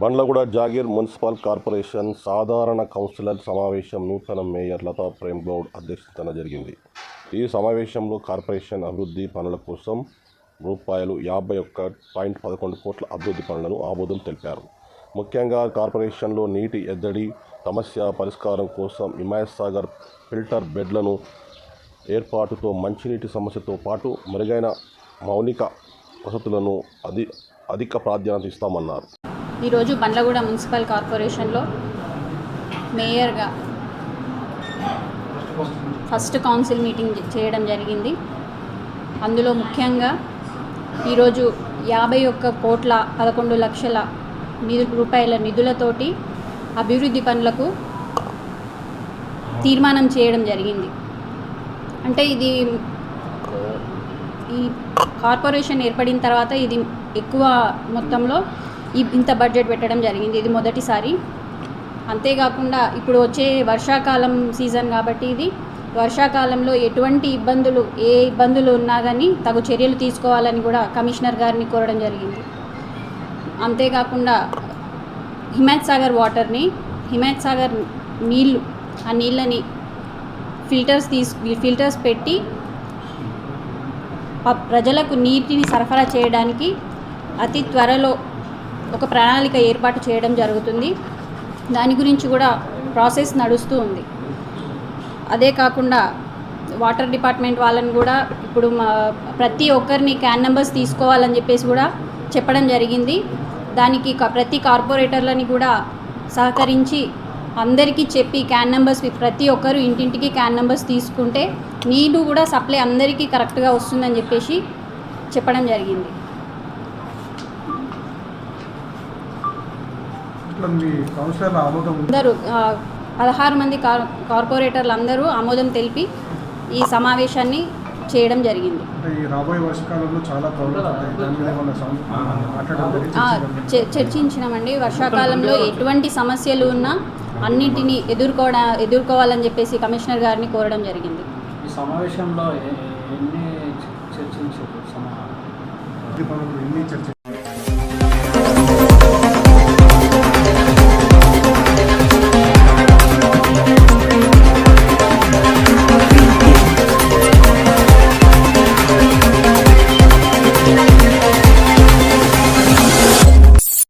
Bandlaguda Jagir municipal corporation సాధారణ councillor సమావేశం నూతన మేయర్ లతా ప్రేమ్ గౌడ్ అధ్యక్షతన జరిగింది. ఈ సమావేశంలో కార్పొరేషన్ అభివృద్ధి పనుల కోసం రూపాయలు యాభై ఒక్క పాయింట్ పదకొండు కోట్ల అభివృద్ధి పనులను ఆమోదం తెలిపారు. ముఖ్యంగా కార్పొరేషన్లో నీటి ఎద్దడి సమస్య పరిష్కారం కోసం హిమాయత్ సాగర్ ఫిల్టర్ బెడ్లను ఏర్పాటుతో మంచినీటి సమస్యతో పాటు మెరుగైన మౌలిక వసతులను అధి అధిక ప్రాధాన్యత ఇస్తామన్నారు. ఈరోజు బండ్లగూడ మున్సిపల్ కార్పొరేషన్లో మేయర్గా ఫస్ట్ కౌన్సిల్ మీటింగ్ చేయడం జరిగింది. అందులో ముఖ్యంగా ఈరోజు యాభై ఒక్క కోట్ల పదకొండు లక్షల రూపాయల నిధులతోటి అభివృద్ధి పనులకు తీర్మానం చేయడం జరిగింది. అంటే ఇది ఈ కార్పొరేషన్ ఏర్పడిన తర్వాత ఇది ఎక్కువ మొత్తంలో ఇంత బడ్జెట్ పెట్టడం జరిగింది. ఇది మొదటిసారి. అంతేకాకుండా ఇప్పుడు వచ్చే వర్షాకాలం సీజన్ కాబట్టి ఇది వర్షాకాలంలో ఎటువంటి ఇబ్బందులు ఏ ఇబ్బందులు ఉన్నా కానీ తగు చర్యలు తీసుకోవాలని కూడా కమిషనర్ గారిని కోరడం జరిగింది. అంతేకాకుండా హిమాయత్ సాగర్ వాటర్ని హిమాయత్ సాగర్ నీళ్ళు ఆ నీళ్ళని ఫిల్టర్స్ తీసు ఫిల్టర్స్ పెట్టి ప్రజలకు నీటిని సరఫరా చేయడానికి అతి త్వరలో ఒక ప్రణాళిక ఏర్పాటు చేయడం జరుగుతుంది. దాని గురించి కూడా ప్రాసెస్ నడుస్తూ ఉంది. అదే కాకుండా వాటర్ డిపార్ట్మెంట్ వాళ్ళని కూడా ఇప్పుడు మా ప్రతి ఒక్కరిని క్యాన్ నెంబర్స్ తీసుకోవాలని చెప్పేసి కూడా చెప్పడం జరిగింది. దానికి క- ప్రతి కార్పొరేటర్లని కూడా సహకరించి అందరికీ చెప్పి క్యాన్ నెంబర్స్ ప్రతి ఒక్కరు ఇంటింటికి క్యాన్ నెంబర్స్ తీసుకుంటే నీళ్ళు కూడా సప్లై అందరికీ కరెక్ట్గా వస్తుందని చెప్పేసి చెప్పడం జరిగింది ఇట్లా మీ కౌన్సిలర్ల ఆమోదం ఉంది. అందరూ పదహారు మంది కార్ కార్పొరేటర్లు అందరూ ఆమోదం తెలిపి ఈ సమావేశాన్ని చేయడం జరిగింది. చర్చించినామండి. వర్షాకాలంలో ఎటువంటి సమస్యలు ఉన్నా అన్నింటినీ ఎదుర్కోవడా ఎదుర్కోవాలని చెప్పేసి కమిషనర్ గారిని కోరడం జరిగింది. ఈ సమావేశంలో ఎన్ని చర్చించారు?